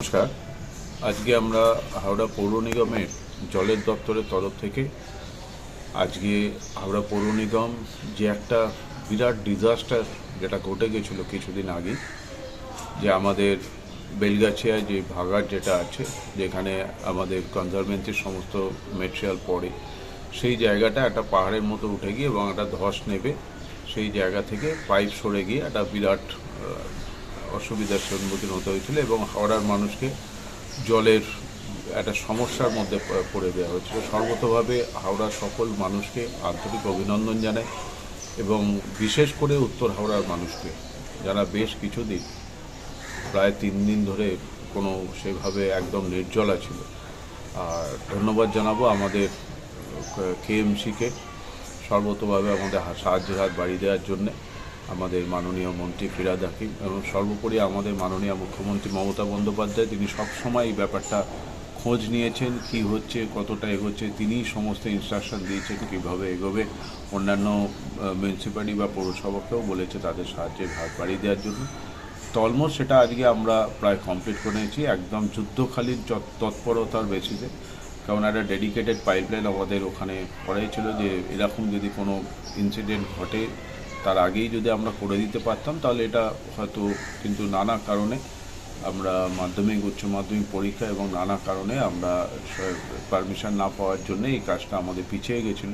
নমস্কার। আজকে আমরা হাওড়া পৌর নিগমের জলের দপ্তরের তরফ থেকে আজকে হাওড়া পৌর নিগম যে একটা বিরাট ডিজাস্টার যেটা ঘটে গেছিল কিছুদিন আগে, যে আমাদের বেলগাছিয়ায় যে ভাগাড় যেটা আছে, যেখানে আমাদের কনজারভেন্সির সমস্ত মেটেরিয়াল পড়ে, সেই জায়গাটা একটা পাহাড়ের মতো উঠে গিয়ে এবং একটা ধস নেবে, সেই জায়গা থেকে পাইপ সরে গিয়ে একটা বিরাট অসুবিধার সম্মুখীন হতে হয়েছিল এবং হাওড়ার মানুষকে জলের একটা সমস্যার মধ্যে পড়ে দেওয়া হয়েছিল। সর্বতভাবে হাওড়ার সকল মানুষকে আন্তরিক অভিনন্দন জানায় এবং বিশেষ করে উত্তর হাওড়ার মানুষকে, যারা বেশ কিছুদিন, প্রায় তিন দিন ধরে কোনো সেভাবে একদম নির্জলা ছিল। আর ধন্যবাদ জানাব আমাদের কেএমসিকে সর্বতভাবে আমাদের সাহায্যের হাত বাড়িয়ে দেওয়ার জন্যে। আমাদের মাননীয় মন্ত্রী ফিরাদ হাকিম এবং সর্বোপরি আমাদের মাননীয় মুখ্যমন্ত্রী মমতা বন্দ্যোপাধ্যায়, তিনি সবসময় এই ব্যাপারটা খোঁজ নিয়েছেন, কি হচ্ছে কতটা এগোচ্ছে তিনিই সমস্ত ইনস্ট্রাকশন দিয়েছেন, কীভাবে এগোবে। অন্যান্য মিউনিসিপ্যালিটি বা পৌরসভাকেও বলেছে তাদের সাহায্যে হাত বাড়িয়ে দেওয়ার জন্য। তলমোস্ট সেটা আজকে আমরা প্রায় কমপ্লিট করে নিয়েছি। একদম যুদ্ধখালীন যৎ- তৎপরতার বেসিসে কারণ একটা ডেডিকেটেড পাইপলাইন আমাদের ওখানে করাই ছিল যে এরকম যদি কোনো ইনসিডেন্ট ঘটে তার আগেই যদি আমরা করে দিতে পারতাম, তাহলে এটা হয়তো কিন্তু নানা কারণে আমরা মাধ্যমিক, উচ্চ মাধ্যমিক পরীক্ষা এবং নানা কারণে আমরা পারমিশন না পাওয়ার জন্য এই কাজটা আমাদের পিছিয়ে গেছিল।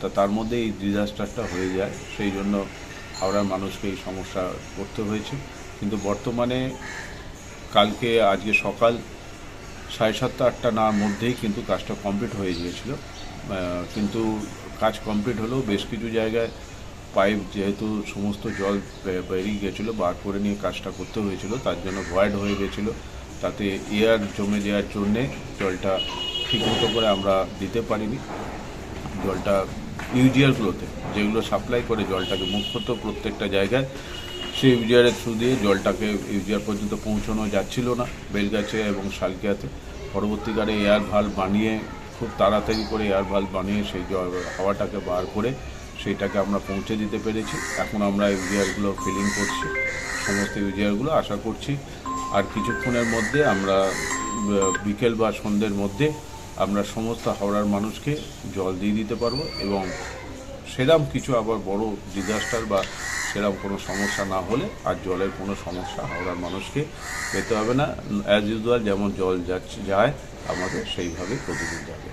তা তার মধ্যে এই ডিজাস্টারটা হয়ে যায়। সেই জন্য হাওড়ার মানুষকে এই সমস্যা করতে হয়েছে। কিন্তু বর্তমানে কালকে, আজকে সকাল সাড়ে সাতটা, আটটা নার মধ্যেই কিন্তু কাজটা কমপ্লিট হয়ে গিয়েছিল। কিন্তু কাজ কমপ্লিট হলেও বেশ কিছু জায়গায় পাইপ যেহেতু সমস্ত জল বেরিয়ে গেছিল, বার করে নিয়ে কাজটা করতে হয়েছিল, তার জন্য ভয়েড হয়ে গেছিল। তাতে এয়ার জমে যাওয়ার জন্যে জলটা ঠিকমতো করে আমরা দিতে পারিনি। জলটা ইউজিআরগুলোতে যেগুলো সাপ্লাই করে জলটাকে, মুখ্যত প্রত্যেকটা জায়গায়, সেই ইউজিয়ারের থ্রু দিয়ে জলটাকে ইউজিয়ার পর্যন্ত পৌঁছানো যাচ্ছিল না বেলগাছে এবং শালকিয়াতে। পরবর্তীকালে এয়ার ভালো বানিয়ে, খুব তাড়াতাড়ি করে এয়ার ভালো বানিয়ে সেই জল হাওয়াটাকে বার করে সেইটাকে আমরা পৌঁছে দিতে পেরেছি। এখন আমরা ইউজিআরগুলো ফিলিং করছি। সমস্ত ইউজিআরগুলো আশা করছি। আর কিছুক্ষণের মধ্যে আমরা বিকেল বা সন্ধ্যের মধ্যে আমরা সমস্ত হাওড়ার মানুষকে জল দিয়ে দিতে পারব এবং সেরম কিছু আবার বড় ডিজাস্টার বা সেরকম কোনো সমস্যা না হলে আর জলের কোনো সমস্যা হাওড়ার মানুষকে পেতে হবে না। অ্যাজ ইউজুয়াল যেমন জল যাচ্ছে, যায়, আমাদের সেইভাবে প্রতিদিন যাবে।